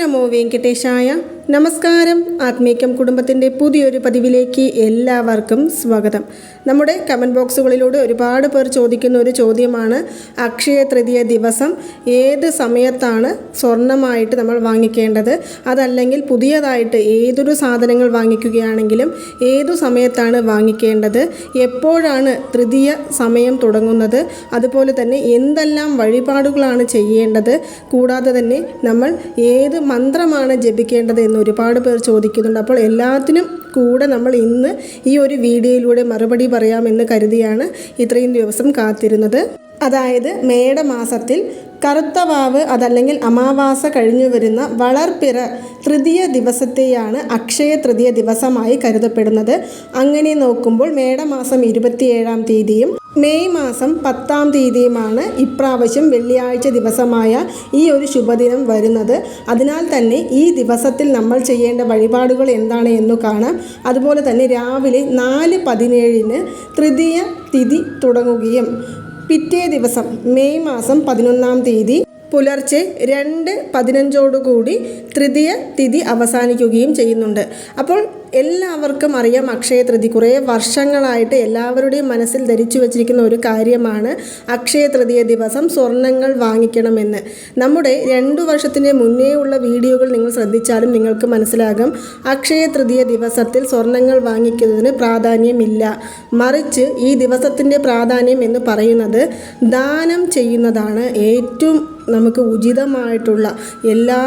നമോ വെങ്കടേശായ നമസ്കാരം. ആത്മീക്യം കുടുംബത്തിന്റെ പുതിയൊരു പതിവിലേക്ക് എല്ലാവർക്കും സ്വാഗതം. നമ്മുടെ കമന്റ് ബോക്സുകളിലൂടെ ഒരുപാട് പേർ ചോദിക്കുന്ന ഒരു ചോദ്യമാണ് അക്ഷയ തൃതീയ ദിവസം ഏത് സമയത്താണ് സ്വർണമായിട്ട് നമ്മൾ വാങ്ങിക്കേണ്ടത്? അതല്ലെങ്കിൽ പുതിയതായിട്ട് ഏതൊരു സാധനങ്ങൾ വാങ്ങിക്കുകയാണെങ്കിലും ഏതു സമയത്താണ് വാങ്ങിക്കേണ്ടത്? എപ്പോഴാണ് തൃതീയ സമയം തുടങ്ങുന്നത്? അതുപോലെ തന്നെ എന്തെല്ലാം വഴിപാടുകളാണ് ചെയ്യേണ്ടത്? കൂടാതെ തന്നെ നമ്മൾ ഏത് മന്ത്രമാണ് ജപിക്കേണ്ടത് എന്ന് ഒരുപാട് പേർ ചോദിക്കുന്നുണ്ട്. അപ്പോൾ എല്ലാത്തിനും കൂടെ നമ്മൾ ഇന്ന് ഈ ഒരു വീഡിയോയിലൂടെ മറുപടി പറയാമെന്ന് കരുതിയാണ് ഇത്രയും ദിവസം കാത്തിരുന്നത്. അതായത് മേട മാസത്തിൽ വാവ് അതല്ലെങ്കിൽ അമാവാസ കഴിഞ്ഞു വരുന്ന വളർപ്പിറ തൃതീയ ദിവസത്തെയാണ് അക്ഷയ തൃതീയ ദിവസമായി കരുതപ്പെടുന്നത്. അങ്ങനെ നോക്കുമ്പോൾ മേടമാസം ഇരുപത്തിയേഴാം തീയതിയും മെയ് മാസം പത്താം തീയതിയുമാണ് ഇപ്രാവശ്യം വെള്ളിയാഴ്ച ദിവസമായ ഈ ഒരു ശുഭദിനം വരുന്നത്. അതിനാൽ തന്നെ ഈ ദിവസത്തിൽ നമ്മൾ ചെയ്യേണ്ട വഴിപാടുകൾ എന്താണ് എന്നു കാണാം. അതുപോലെ തന്നെ രാവിലെ നാല് പതിനേഴിന് തൃതീയ തിഥി തുടങ്ങുകയും പിറ്റേ ദിവസം മെയ് മാസം പതിനൊന്നാം തീയതി പുലർച്ചെ രണ്ട് പതിനഞ്ചോടുകൂടി തൃതീയ തിഥി അവസാനിക്കുകയും ചെയ്യുന്നുണ്ട്. അപ്പോൾ എല്ലാവർക്കും അറിയാം അക്ഷയ തൃതി. കുറേ വർഷങ്ങളായിട്ട് എല്ലാവരുടെയും മനസ്സിൽ ധരിച്ചു വച്ചിരിക്കുന്ന ഒരു കാര്യമാണ് അക്ഷയ തൃതീയ ദിവസം സ്വർണങ്ങൾ വാങ്ങിക്കണമെന്ന്. നമ്മുടെ രണ്ടു വർഷത്തിന് മുന്നേ ഉള്ള വീഡിയോകൾ നിങ്ങൾ ശ്രദ്ധിച്ചാലും നിങ്ങൾക്ക് മനസ്സിലാകും. അക്ഷയ തൃതീയ ദിവസത്തിൽ സ്വർണങ്ങൾ വാങ്ങിക്കുന്നതിന് പ്രാധാന്യമില്ല. മറിച്ച് ഈ ദിവസത്തിന്റെ പ്രാധാന്യം എന്ന് പറയുന്നത് ദാനം ചെയ്യുന്നതാണ് ഏറ്റവും നമുക്ക് ഉചിതമായിട്ടുള്ള എല്ലാ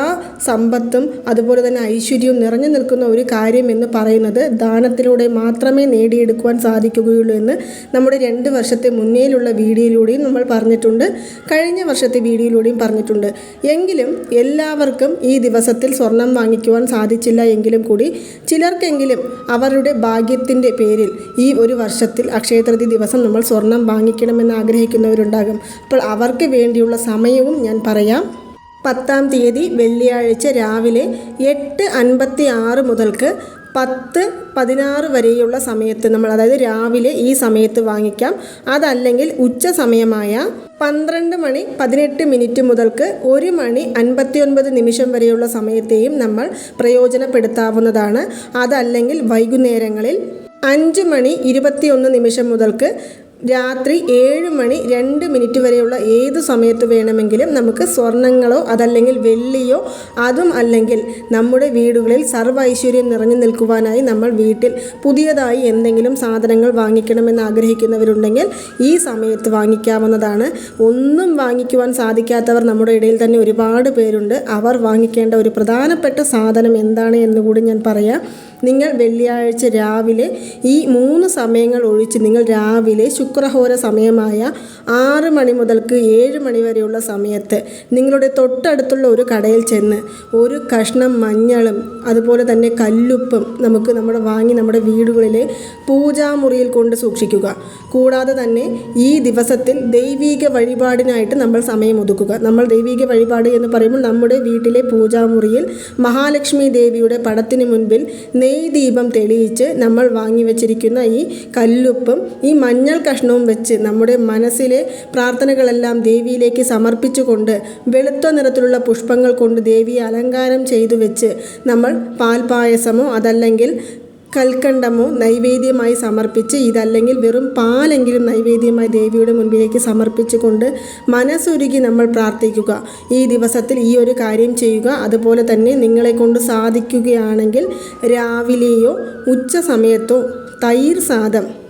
സമ്പത്തും അതുപോലെ തന്നെ ഐശ്വര്യവും നിറഞ്ഞു നിൽക്കുന്ന ഒരു കാര്യം എന്ന് പറയുന്നത് ദാനത്തിലൂടെ മാത്രമേ നേടിയെടുക്കുവാൻ സാധിക്കുകയുള്ളൂ എന്ന് നമ്മുടെ രണ്ട് വർഷത്തെ മുന്നേലുള്ള വീഡിയോയിലൂടെയും നമ്മൾ പറഞ്ഞിട്ടുണ്ട്. കഴിഞ്ഞ വർഷത്തെ വീഡിയോയിലൂടെയും പറഞ്ഞിട്ടുണ്ട്. എങ്കിലും എല്ലാവർക്കും ഈ ദിവസത്തിൽ സ്വർണം വാങ്ങിക്കുവാൻ സാധിച്ചില്ല എങ്കിലും കൂടി ചിലർക്കെങ്കിലും അവരുടെ ഭാഗ്യത്തിന്റെ പേരിൽ ഈ ഒരു വർഷത്തിൽ അക്ഷയതൃതി ദിവസം നമ്മൾ സ്വർണം വാങ്ങിക്കണമെന്ന് ആഗ്രഹിക്കുന്നവരുണ്ടാകും. അപ്പോൾ അവർക്ക് വേണ്ടിയുള്ള സമയവും ഞാൻ പറയാം. പത്താം തീയതി വെള്ളിയാഴ്ച രാവിലെ എട്ട് അൻപത്തി ആറ് മുതൽക്ക് പത്ത് പതിനാറ് വരെയുള്ള സമയത്ത് നമ്മൾ അതായത് രാവിലെ ഈ സമയത്ത് വാങ്ങിക്കാം. അതല്ലെങ്കിൽ ഉച്ച സമയമായ പന്ത്രണ്ട് മണി പതിനെട്ട് മിനിറ്റ് മുതൽക്ക് ഒരു മണി അൻപത്തിയൊൻപത് നിമിഷം വരെയുള്ള സമയത്തെയും നമ്മൾ പ്രയോജനപ്പെടുത്താവുന്നതാണ്. അതല്ലെങ്കിൽ വൈകുന്നേരങ്ങളിൽ അഞ്ച് മണി ഇരുപത്തിയൊന്ന് നിമിഷം മുതൽക്ക് രാത്രി ഏഴ് മണി രണ്ട് മിനിറ്റ് വരെയുള്ള ഏത് സമയത്ത് വേണമെങ്കിലും നമുക്ക് സ്വർണങ്ങളോ അതല്ലെങ്കിൽ വെള്ളിയോ അതും അല്ലെങ്കിൽ നമ്മുടെ വീടുകളിൽ സർവ ഐശ്വര്യം നിറഞ്ഞു നിൽക്കുവാനായി നമ്മൾ വീട്ടിൽ പുതിയതായി എന്തെങ്കിലും സാധനങ്ങൾ വാങ്ങിക്കണമെന്ന് ആഗ്രഹിക്കുന്നവരുണ്ടെങ്കിൽ ഈ സമയത്ത് വാങ്ങിക്കാവുന്നതാണ്. ഒന്നും വാങ്ങിക്കുവാൻ സാധിക്കാത്തവർ നമ്മുടെ ഇടയിൽ തന്നെ ഒരുപാട് പേരുണ്ട്. അവർ വാങ്ങിക്കേണ്ട ഒരു പ്രധാനപ്പെട്ട സാധനം എന്താണ് എന്നുകൂടി ഞാൻ പറയാം. നിങ്ങൾ വെള്ളിയാഴ്ച രാവിലെ ഈ മൂന്ന് സമയങ്ങൾ ഒഴിച്ച് നിങ്ങൾ രാവിലെ ശുക്രഹോര സമയമായ ആറ് മണി മുതൽക്ക് ഏഴ് മണി വരെയുള്ള സമയത്ത് നിങ്ങളുടെ തൊട്ടടുത്തുള്ള ഒരു കടയിൽ ചെന്ന് ഒരു കഷ്ണം മഞ്ഞളും അതുപോലെ തന്നെ കല്ലുപ്പും നമുക്ക് നമ്മുടെ വാങ്ങി നമ്മുടെ വീടുകളിലെ പൂജാമുറിയിൽ കൊണ്ട് സൂക്ഷിക്കുക. കൂടാതെ തന്നെ ഈ ദിവസത്തിൽ ദൈവീക വഴിപാടിനായിട്ട് നമ്മൾ സമയം ഒതുക്കുക. നമ്മൾ ദൈവീക വഴിപാട് എന്ന് പറയുമ്പോൾ നമ്മുടെ വീട്ടിലെ പൂജാമുറിയിൽ മഹാലക്ഷ്മി ദേവിയുടെ പടത്തിന് മുൻപിൽ നെയ് ദീപം തെളിയിച്ച് നമ്മൾ വാങ്ങി വെച്ചിരിക്കുന്ന ഈ കല്ലുപ്പും ഈ മഞ്ഞൾ കഷ്ണവും വെച്ച് നമ്മുടെ മനസ്സിലെ പ്രാർത്ഥനകളെല്ലാം ദേവിയിലേക്ക് സമർപ്പിച്ചുകൊണ്ട് വെളുത്ത നിറത്തിലുള്ള പുഷ്പങ്ങൾ കൊണ്ട് ദേവിയെ അലങ്കാരം ചെയ്തു വെച്ച് നമ്മൾ പാൽപായസമോ അതല്ലെങ്കിൽ കൽക്കണ്ടമോ നൈവേദ്യമായി സമർപ്പിച്ച് ഇതല്ലെങ്കിൽ വെറും പാലെങ്കിലും നൈവേദ്യമായി ദേവിയുടെ മുൻപിലേക്ക് സമർപ്പിച്ചുകൊണ്ട് മനസ്സൊരുക്കി നമ്മൾ പ്രാർത്ഥിക്കുക. ഈ ദിവസത്തിൽ ഈ ഒരു കാര്യം ചെയ്യുക. അതുപോലെ തന്നെ നിങ്ങളെ കൊണ്ട് സാധിക്കുകയാണെങ്കിൽ രാവിലെയോ ഉച്ച സമയത്തോ തൈർ സാദം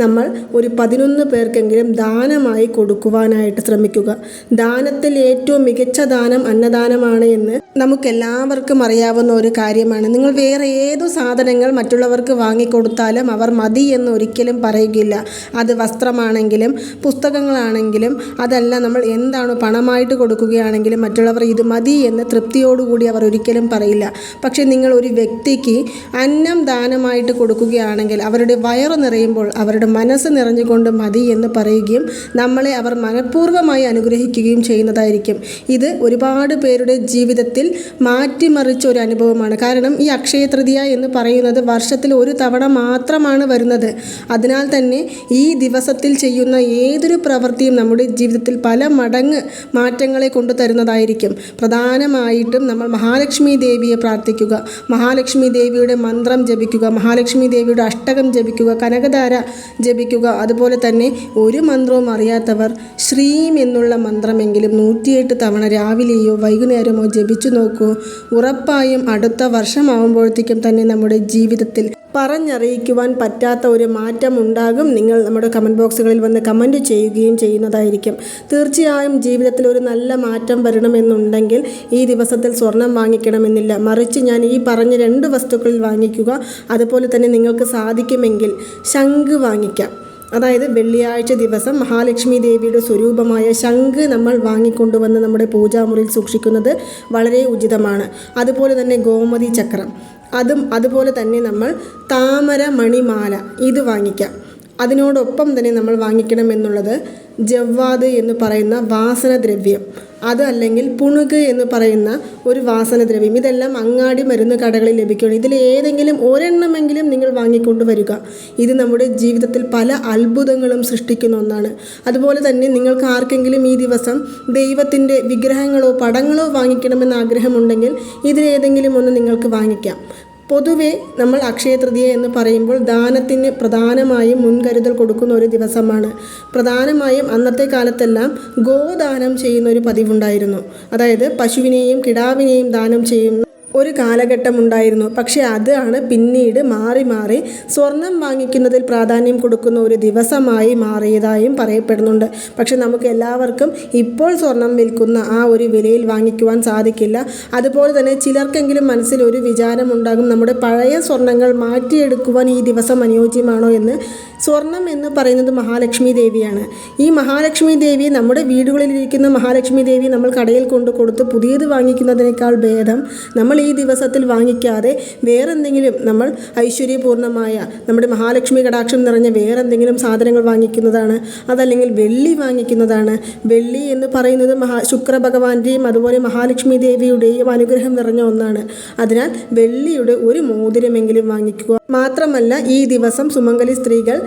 നമ്മൾ ഒരു പതിനൊന്ന് പേർക്കെങ്കിലും ദാനമായി കൊടുക്കുവാനായിട്ട് ശ്രമിക്കുക. ദാനത്തിൽ ഏറ്റവും മികച്ച ദാനം അന്നദാനമാണ് എന്ന് നമുക്കെല്ലാവർക്കും അറിയാവുന്ന ഒരു കാര്യമാണ്. നിങ്ങൾ വേറെ ഏതു സാധനങ്ങൾ മറ്റുള്ളവർക്ക് വാങ്ങിക്കൊടുത്താലും അവർ മതി എന്ന് ഒരിക്കലും പറയുകയില്ല. അത് വസ്ത്രമാണെങ്കിലും പുസ്തകങ്ങളാണെങ്കിലും അതല്ല നമ്മൾ എന്താണ് പണമായിട്ട് കൊടുക്കുകയാണെങ്കിലും മറ്റുള്ളവർ ഇത് മതി എന്ന് തൃപ്തിയോടുകൂടി അവർ ഒരിക്കലും പറയില്ല. പക്ഷേ നിങ്ങൾ ഒരു വ്യക്തിക്ക് അന്നം ദാനമായിട്ട് കൊടുക്കുകയാണെങ്കിൽ അവരുടെ വയറ് നിറയുമ്പോൾ അവരുടെ മനസ്സ് നിറഞ്ഞുകൊണ്ട് മതി എന്ന് പറയുകയും നമ്മളെ അവർ മനഃപൂർവമായി അനുഗ്രഹിക്കുകയും ചെയ്യുന്നതായിരിക്കും. ഇത് ഒരുപാട് പേരുടെ ജീവിതത്തിൽ മാറ്റിമറിച്ച ഒരു അനുഭവമാണ്. കാരണം ഈ അക്ഷയ തൃതീയ എന്ന് പറയുന്നത് വർഷത്തിൽ ഒരു തവണ മാത്രമാണ് വരുന്നത്. അതിനാൽ തന്നെ ഈ ദിവസത്തിൽ ചെയ്യുന്ന ഏതൊരു പ്രവൃത്തിയും നമ്മുടെ ജീവിതത്തിൽ പല മടങ്ങ് മാറ്റങ്ങളെ കൊണ്ടു തരുന്നതായിരിക്കും. പ്രധാനമായിട്ടും നമ്മൾ മഹാലക്ഷ്മി ദേവിയെ പ്രാർത്ഥിക്കുക മഹാലക്ഷ്മി ദേവിയുടെ മന്ത്രം ജപിക്കുക മഹാലക്ഷ്മി ദേവിയുടെ അഷ്ടകം ജപിക്കുക കനകധാര ജപിക്കുക. അതുപോലെ തന്നെ ഒരു മന്ത്രവും അറിയാത്തവർ ശ്രീം എന്നുള്ള മന്ത്രമെങ്കിലും നൂറ്റിയെട്ട് തവണ രാവിലെയോ വൈകുന്നേരമോ ജപിച്ചു നോക്കൂ. ഉറപ്പായും അടുത്ത വർഷമാവുമ്പോഴത്തേക്കും തന്നെ നമ്മുടെ ജീവിതത്തിൽ പറഞ്ഞറിയിക്കുവാൻ പറ്റാത്ത ഒരു മാറ്റം ഉണ്ടാകും നിങ്ങൾ നമ്മുടെ കമന്റ് ബോക്സുകളിൽ വന്ന് കമന്റ് ചെയ്യുകയും ചെയ്യുന്നതായിരിക്കും. തീർച്ചയായും ജീവിതത്തിൽ ഒരു നല്ല മാറ്റം വരണമെന്നുണ്ടെങ്കിൽ ഈ ദിവസത്തിൽ സ്വർണം വാങ്ങിക്കണമെന്നില്ല. മറിച്ച് ഞാൻ ഈ പറഞ്ഞ രണ്ട് വസ്തുക്കളിൽ വാങ്ങിക്കുക അതുപോലെ തന്നെ നിങ്ങൾക്ക് സാധിക്കുമെങ്കിൽ ശംഖ് വാങ്ങിക്കാം. അതായത് വെള്ളിയാഴ്ച ദിവസം മഹാലക്ഷ്മി ദേവിയുടെ സ്വരൂപമായ ശംഖ് നമ്മൾ വാങ്ങിക്കൊണ്ടുവന്ന് നമ്മുടെ പൂജാമുറിയിൽ സൂക്ഷിക്കുന്നത് വളരെ ഉചിതമാണ്. അതുപോലെ തന്നെ ഗോമതി ചക്രം. അതും അതുപോലെ തന്നെ നമ്മൾ താമര മണിമാല ഇത് വാങ്ങിക്കാം. അതിനോടൊപ്പം തന്നെ നമ്മൾ വാങ്ങിക്കണം എന്നുള്ളത് ജവ്വാദ് എന്ന് പറയുന്ന വാസനദ്രവ്യം. അത് അല്ലെങ്കിൽ പുണുക് എന്ന് പറയുന്ന ഒരു വാസനദ്രവ്യം. ഇതെല്ലാം അങ്ങാടി മരുന്ന് കടകളിൽ ലഭിക്കുകയാണ്. ഇതിൽ ഏതെങ്കിലും ഒരെണ്ണമെങ്കിലും നിങ്ങൾ വാങ്ങിക്കൊണ്ട് വരിക ഇത് നമ്മുടെ ജീവിതത്തിൽ പല അത്ഭുതങ്ങളും സൃഷ്ടിക്കുന്ന ഒന്നാണ്. അതുപോലെ തന്നെ നിങ്ങൾക്ക് ആർക്കെങ്കിലും ഈ ദിവസം ദൈവത്തിന്റെ വിഗ്രഹങ്ങളോ പടങ്ങളോ വാങ്ങിക്കണമെന്ന് ആഗ്രഹമുണ്ടെങ്കിൽ ഇതിലേതെങ്കിലും ഒന്ന് നിങ്ങൾക്ക് വാങ്ങിക്കാം. പൊതുവെ നമ്മൾ അക്ഷയ തൃതീയ എന്ന് പറയുമ്പോൾ ദാനത്തിന് പ്രധാനമായും മുൻകരുതൽ കൊടുക്കുന്ന ഒരു ദിവസമാണ്. പ്രധാനമായും അന്നത്തെ കാലത്തെല്ലാം ഗോദാനം ചെയ്യുന്ന ഒരു പതിവുണ്ടായിരുന്നു. അതായത് പശുവിനെയും കിടാവിനെയും ദാനം ചെയ്യുന്ന ഒരു കാലഘട്ടം ഉണ്ടായിരുന്നു പക്ഷേ അതാണ് പിന്നീട് മാറി മാറി സ്വർണം വാങ്ങിക്കുന്നതിൽ പ്രാധാന്യം കൊടുക്കുന്ന ഒരു ദിവസമായി മാറിയതായും പറയപ്പെടുന്നുണ്ട്. പക്ഷെ നമുക്ക് എല്ലാവർക്കും ഇപ്പോൾ സ്വർണം വിൽക്കുന്ന ആ ഒരു വിലയിൽ വാങ്ങിക്കുവാൻ സാധിക്കില്ല. അതുപോലെ തന്നെ ചിലർക്കെങ്കിലും മനസ്സിൽ ഒരു വിചാരമുണ്ടാകും നമ്മുടെ പഴയ സ്വർണങ്ങൾ മാറ്റിയെടുക്കുവാൻ ഈ ദിവസം അനുയോജ്യമാണോ? എന്ന്. സ്വർണം എന്ന് പറയുന്നത് മഹാലക്ഷ്മി ദേവിയാണ്. ഈ മഹാലക്ഷ്മി ദേവി നമ്മുടെ വീടുകളിലിരിക്കുന്ന മഹാലക്ഷ്മി ദേവി നമ്മൾ കടയിൽ കൊണ്ടു കൊടുത്ത് പുതിയത് വാങ്ങിക്കുന്നതിനേക്കാൾ ഭേദം നമ്മൾ ഈ ദിവസത്തിൽ വാങ്ങിക്കാതെ വേറെന്തെങ്കിലും നമ്മൾ ഐശ്വര്യപൂർണമായ നമ്മുടെ മഹാലക്ഷ്മി കടാക്ഷം നിറഞ്ഞ വേറെന്തെങ്കിലും സാധനങ്ങൾ വാങ്ങിക്കുന്നതാണ് അതല്ലെങ്കിൽ വെള്ളി വാങ്ങിക്കുന്നതാണ്. വെള്ളി എന്ന് പറയുന്നത് മഹാ ശുക്ര ഭഗവാന്റെയും അതുപോലെ മഹാലക്ഷ്മി ദേവിയുടെയും അനുഗ്രഹം നിറഞ്ഞ ഒന്നാണ്. അതിനാൽ വെള്ളിയുടെ ഒരു മോതിരമെങ്കിലും വാങ്ങിക്കുക. മാത്രമല്ല ഈ ദിവസം സുമംഗലി സ്ത്രീകൾ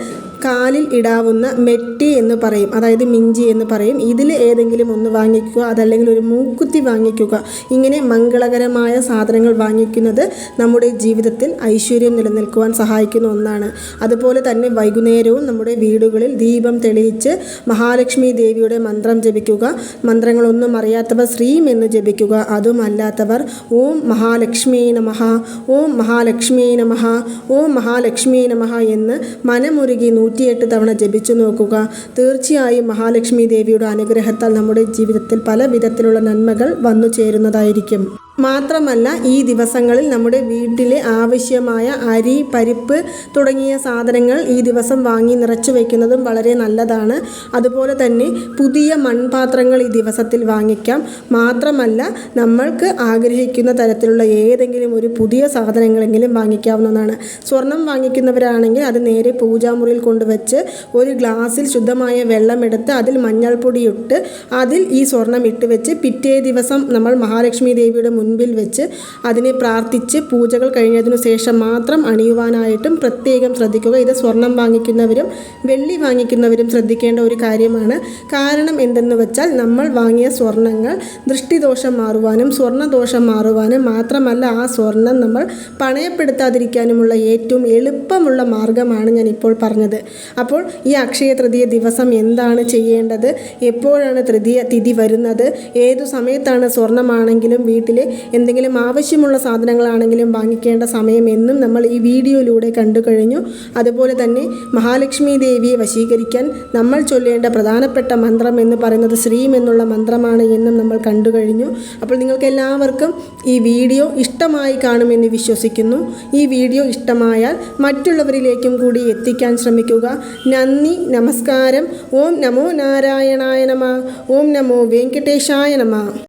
കാലിൽ ഇടാവുന്ന മെട്ടി എന്ന് പറയും. അതായത് മിഞ്ചി എന്ന് പറയും. ഇതിൽ ഏതെങ്കിലും ഒന്ന് വാങ്ങിക്കുക അതല്ലെങ്കിൽ ഒരു മൂക്കുത്തി വാങ്ങിക്കുക. ഇങ്ങനെ മംഗളകരമായ സാധനങ്ങൾ വാങ്ങിക്കുന്നത് നമ്മുടെ ജീവിതത്തിൽ ഐശ്വര്യം നിലനിൽക്കുവാൻ സഹായിക്കുന്ന ഒന്നാണ്. അതുപോലെ തന്നെ വൈകുന്നേരവും നമ്മുടെ വീടുകളിൽ ദീപം തെളിയിച്ച് മഹാലക്ഷ്മി ദേവിയുടെ മന്ത്രം ജപിക്കുക. മന്ത്രങ്ങളൊന്നും അറിയാത്തവർ ശ്രീം എന്ന് ജപിക്കുക. അതും അല്ലാത്തവർ ഓം മഹാലക്ഷ്മി നമഹ ഓം മഹാലക്ഷ്മി നമഹ ഓം മഹാലക്ഷ്മി നമഹ എന്ന് മനമുരുകി നൂറ്റിയെട്ട് തവണ ജപിച്ചു നോക്കുക. തീർച്ചയായും മഹാലക്ഷ്മി ദേവിയുടെ അനുഗ്രഹത്താൽ നമ്മുടെ ജീവിതത്തിൽ പല വിധത്തിലുള്ള നന്മകൾ വന്നു ചേരുന്നതായിരിക്കും. മാത്രമല്ല ഈ ദിവസങ്ങളിൽ നമ്മുടെ വീട്ടിലെ ആവശ്യമായ അരി പരിപ്പ് തുടങ്ങിയ സാധനങ്ങൾ ഈ ദിവസം വാങ്ങി നിറച്ചു വയ്ക്കുന്നതും വളരെ നല്ലതാണ്. അതുപോലെ തന്നെ പുതിയ മൺപാത്രങ്ങൾ ഈ ദിവസത്തിൽ വാങ്ങിക്കാം. മാത്രമല്ല നമ്മൾക്ക് ആഗ്രഹിക്കുന്ന തരത്തിലുള്ള ഏതെങ്കിലും ഒരു പുതിയ സാധനങ്ങളെങ്കിലും വാങ്ങിക്കാവുന്നതാണ്. സ്വർണം വാങ്ങിക്കുന്നവരാണെങ്കിൽ അത് നേരെ പൂജാമുറിയിൽ കൊണ്ടുവച്ച് ഒരു ഗ്ലാസ്സിൽ ശുദ്ധമായ വെള്ളമെടുത്ത് അതിൽ മഞ്ഞൾപ്പൊടിയിട്ട് അതിൽ ഈ സ്വർണം ഇട്ട് വെച്ച് പിറ്റേ ദിവസം നമ്മൾ മഹാലക്ഷ്മി ദേവിയുടെ മുൻപിൽ വെച്ച് അതിനെ പ്രാർത്ഥിച്ച് പൂജകൾ കഴിഞ്ഞതിനു ശേഷം മാത്രം അണിയുവാനായിട്ടും പ്രത്യേകം ശ്രദ്ധിക്കുക. ഇത് സ്വർണം വാങ്ങിക്കുന്നവരും വെള്ളി വാങ്ങിക്കുന്നവരും ശ്രദ്ധിക്കേണ്ട ഒരു കാര്യമാണ്. കാരണം എന്തെന്ന് വെച്ചാൽ നമ്മൾ വാങ്ങിയ സ്വർണങ്ങൾ ദൃഷ്ടിദോഷം മാറുവാനും സ്വർണദോഷം മാറുവാനും മാത്രമല്ല ആ സ്വർണം നമ്മൾ പണയപ്പെടുത്താതിരിക്കാനുമുള്ള ഏറ്റവും എളുപ്പമുള്ള മാർഗമാണ് ഞാൻ ഇപ്പോൾ പറഞ്ഞത്. അപ്പോൾ ഈ അക്ഷയ തൃതീയ ദിവസം എന്താണ് ചെയ്യേണ്ടത്? എപ്പോഴാണ് തൃതീയ തിഥി വരുന്നത്? ഏതു സമയത്താണ് സ്വർണമാണെങ്കിലും വീട്ടിലെ എന്തെങ്കിലും ആവശ്യമുള്ള സാധനങ്ങളാണെങ്കിലും വാങ്ങിക്കേണ്ട സമയം എന്നും നമ്മൾ ഈ വീഡിയോയിലൂടെ കണ്ടു കഴിഞ്ഞു. അതുപോലെ തന്നെ മഹാലക്ഷ്മി ദേവിയെ വശീകരിക്കാൻ നമ്മൾ ചൊല്ലേണ്ട പ്രധാനപ്പെട്ട മന്ത്രം എന്ന് പറയുന്നത് ശ്രീം എന്നുള്ള മന്ത്രമാണ് എന്നും നമ്മൾ കണ്ടു കഴിഞ്ഞു. അപ്പോൾ നിങ്ങൾക്ക് എല്ലാവർക്കും ഈ വീഡിയോ ഇഷ്ടമായി കാണുമെന്ന് വിശ്വസിക്കുന്നു. ഈ വീഡിയോ ഇഷ്ടമായാൽ മറ്റുള്ളവരിലേക്കും കൂടി എത്തിക്കാൻ ശ്രമിക്കുക. നന്ദി നമസ്കാരം. ഓം നമോ നാരായണായ നമ. ഓം നമോ വെങ്കടേശായ നമ.